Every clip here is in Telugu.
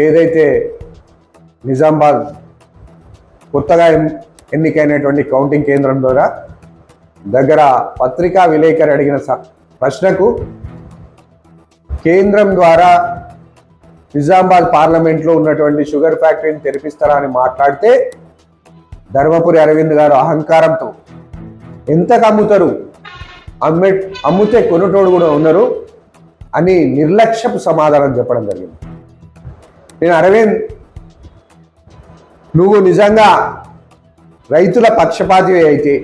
ఏదైతే నిజామాబాద్ కొత్తగా ఎన్నికైనటువంటి కౌంటింగ్ కేంద్రం ద్వారా దగ్గర పత్రికా విలేకరి అడిగిన స- ప్రశ్నకు కేంద్రం ద్వారా నిజామాబాద్ పార్లమెంట్లో ఉన్నటువంటి షుగర్ ఫ్యాక్టరీని తెరిపిస్తారా అని మాట్లాడితే ధర్మపురి అరవింద్ గారు అహంకారంతో ఎంతకు అమ్ముతారు అమ్మే అమ్ముతే కొనుటోడు కూడా ఉన్నారు అని నిర్లక్ష్యపు సమాధానం చెప్పడం జరిగింది. నేను అరవింద్. నువ్వు నిజంగా రైతుల పక్షపాతి అయితే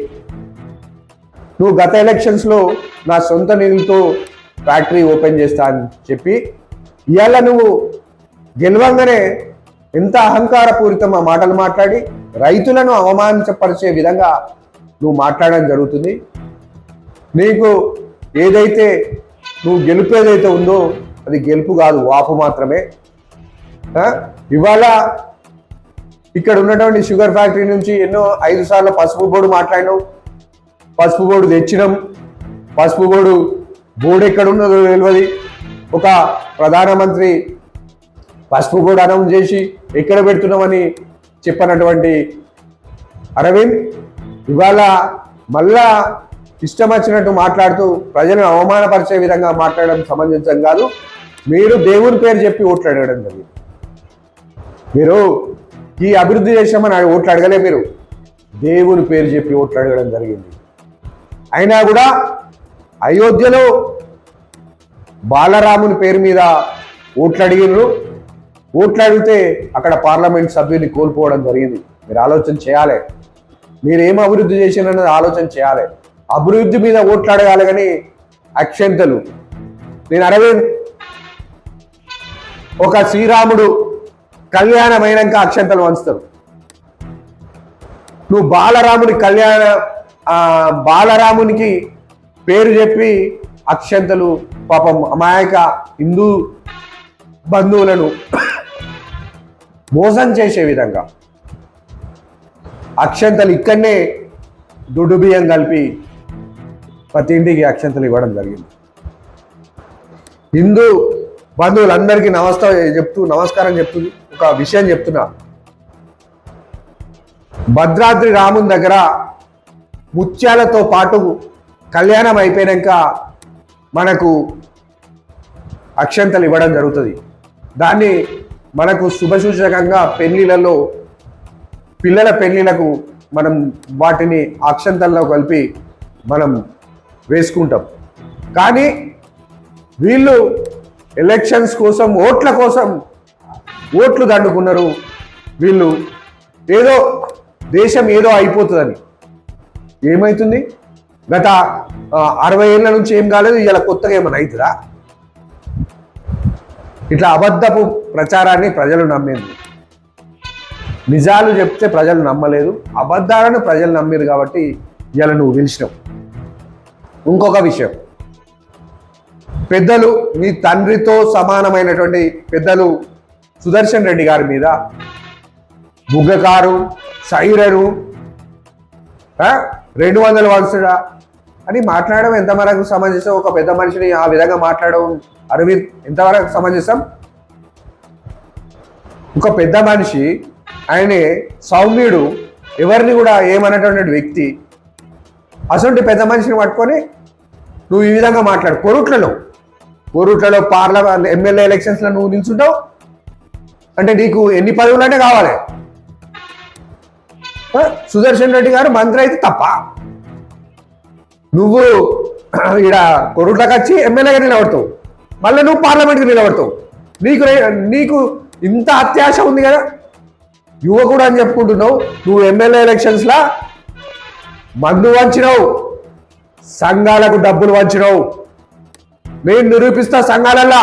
నువ్వు గత ఎలక్షన్స్లో నా సొంత నిధులతో ఫ్యాక్టరీ ఓపెన్ చేస్తా అని చెప్పి ఇవాళ నువ్వు గెలవంగానే ఎంత అహంకారపూరితం ఆ మాటలు మాట్లాడి రైతులను అవమానించపరిచే విధంగా నువ్వు మాట్లాడడం జరుగుతుంది. నీకు ఏదైతే నువ్వు గెలుపు ఏదైతే ఉందో అది గెలుపు కాదు వాపు మాత్రమే. ఇవాళ ఇక్కడ ఉన్నటువంటి షుగర్ ఫ్యాక్టరీ నుంచి ఎన్నో ఐదు సార్లు పసుపు బోర్డు మాట్లాడినాం. పసుపు బోర్డు తెచ్చినాం. పసుపు బోర్డు బోర్డు ఎక్కడ ఉన్నదో తెలియదు ఒక ప్రధానమంత్రి పసుపు బోర్డు అనౌన్స్ చేసి ఎక్కడ పెడుతున్నామని చెప్పనటువంటి అరవింద్ ఇవాళ మళ్ళా ఇష్టం వచ్చినట్టు మాట్లాడుతూ ప్రజలను అవమానపరిచే విధంగా మాట్లాడడం సమంజసం కాదు. మీరు దేవుని పేరు చెప్పి ఓట్లాడడం జరిగింది. మీరు ఈ అభివృద్ధి చేసినామని ఓట్లు అడగలే మీరు. దేవుని పేరు చెప్పి ఓట్లు అడగడం జరిగింది. అయినా కూడా అయోధ్యలో బాలరాముని పేరు మీద ఓట్లు అడిగినారు ఓట్లు అడిగితే అక్కడ పార్లమెంట్ సభ్యుని కోల్పోవడం జరిగింది. మీరు ఆలోచన చేయాలి. మీరు ఏం అభివృద్ధి చేసినన్నది ఆలోచన చేయాలి. అభివృద్ధి మీద ఓట్లు అడగాలి కానీ అక్షంతలు. నేను అరవింద్ ఒక శ్రీరాముడు కళ్యాణమైనాక అక్షంతలు వంచుతారు. నువ్వు బాలరాముని కళ్యాణ బాలరామునికి పేరు చెప్పి అక్షంతలు పాపం అమాయక హిందూ బంధువులను మోసం చేసే విధంగా అక్షంతలు ఇక్కడనే దుడ్డు బియ్యం కలిపి ప్రతి ఇంటికి అక్షంతలు ఇవ్వడం జరిగింది. హిందూ బంధువులందరికీ నమస్త చెప్తూ నమస్కారం చెప్తుంది. ఒక విషయం చెప్తున్నా. భద్రాద్రి రాముని దగ్గర ముత్యాలతో పాటు కళ్యాణం అయిపోయాక మనకు అక్షంతలు ఇవ్వడం జరుగుతుంది. దాన్ని మనకు శుభసూచకంగా పెళ్ళిలలో పిల్లల పెళ్ళిలకు మనం వాటిని అక్షంతల్లో కలిపి మనం వేసుకుంటాం. కానీ వీళ్ళు ఎలక్షన్స్ కోసం ఓట్ల కోసం ఓట్లు దండుకున్నారు. వీళ్ళు ఏదో దేశం ఏదో అయిపోతుందని. ఏమవుతుంది గత అరవై ఏళ్ళ నుంచి ఏం కాలేదు ఇలా కొత్తగా ఏమైనా అవుతుందా ఇట్లా అబద్ధపు ప్రచారాన్ని ప్రజలు నమ్మేది. నిజాలు చెప్తే ప్రజలు నమ్మలేదు అబద్ధాలను ప్రజలు నమ్మారు కాబట్టి ఇలా నువ్వు గెలిచినావు ఇంకొక విషయం. పెద్దలు మీ తండ్రితో సమానమైనటువంటి పెద్దలు సుదర్శన్ రెడ్డి గారి మీద బుగ్గకారు సైరరు రెండు వందల వలసడా అని మాట్లాడడం ఎంతవరకు సమంజసం? ఒక పెద్ద మనిషిని ఆ విధంగా మాట్లాడడం అరవింద్ ఎంతవరకు సమంజసం? ఒక పెద్ద మనిషి ఆయనే సౌమ్యుడు ఎవరిని కూడా ఏమన్నటువంటి వ్యక్తి. అసలు పెద్ద మనిషిని పట్టుకొని నువ్వు ఈ విధంగా మాట్లాడు. కొరుట్లలో కొరుట్లలో పార్లమెంట్ ఎమ్మెల్యే ఎలక్షన్స్లో నువ్వు నిల్చుంటావు అంటే నీకు ఎన్ని పదవులు అంటే కావాలి? సుదర్శన్ రెడ్డి గారు మంత్రి అయితే తప్ప. నువ్వు ఈడ కొరుట్లకు వచ్చి ఎమ్మెల్యేగా నిలబడతావు. మళ్ళీ నువ్వు పార్లమెంట్కి నిలబడతావు. నీకు నీకు ఇంత అత్యాశ ఉంది కదా? యువకుడు అని చెప్పుకుంటున్నావు. నువ్వు ఎమ్మెల్యే ఎలక్షన్స్లా మందు వంచినావు. సంఘాలకు డబ్బులు వంచినావు. నేను నిరూపిస్తా సంఘాలల్లా.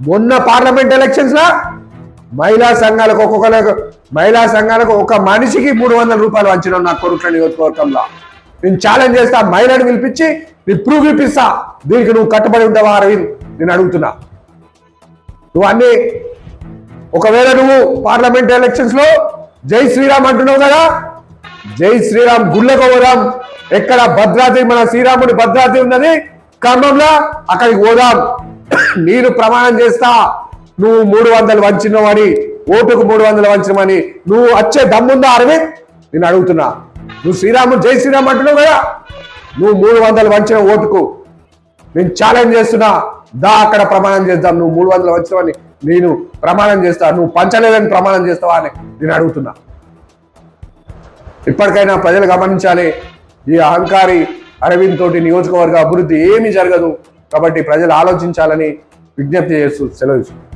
మొన్న పార్లమెంట్ ఎలక్షన్స్లా మహిళా సంఘాలకు ఒక్కొక్కరికి మహిళా సంఘాలకు ఒక మనిషికి మూడు వందల రూపాయలు వచ్చినాం నా కొరుట్ల నియోజకవర్గంలో. నేను ఛాలెంజ్ చేస్తా మహిళను పిలిపించి నేను ప్రూఫ్ ఇప్పిస్తా. దీనికి నువ్వు కట్టుబడి ఉంటావా అరవింద్? నేను అడుగుతున్నా. నువ్వు అన్ని ఒకవేళ నువ్వు పార్లమెంట్ ఎలక్షన్స్లో జై శ్రీరామ్ అంటున్నావు కదా జై శ్రీరామ్ గుళ్ళకు ఎక్కడ భద్రాద్రి మన శ్రీరాముడి భద్రాద్రి ఉన్నది ఖమ్మంలో? అక్కడికి పోదాం. నేను ప్రమాణం చేస్తా. నువ్వు మూడు వందలు వంచినవని ఓటుకు మూడు వందలు వంచినవని నువ్వు వచ్చే దమ్ముందా అరవింద్? నేను అడుగుతున్నా. నువ్వు శ్రీరాముడు జై శ్రీరామ్ అంటున్నావు కదా? నువ్వు మూడు వందలు వంచిన ఓటుకు. నేను ఛాలెంజ్ చేస్తున్నా. దా అక్కడ ప్రమాణం చేద్దాం. నువ్వు మూడు వందలు వచ్చినవని నేను ప్రమాణం చేస్తా. నువ్వు పంచలేదని ప్రమాణం చేస్తావా అని నేను అడుగుతున్నా. ఇప్పటికైనా ప్రజలు గమనించాలి ఈ అహంకారి అరవింద్ తోటి నియోజకవర్గ అభివృద్ధి ఏమీ జరగదు. కాబట్టి ప్రజలు ఆలోచించాలని విజ్ఞప్తి చేస్తూ సెలవు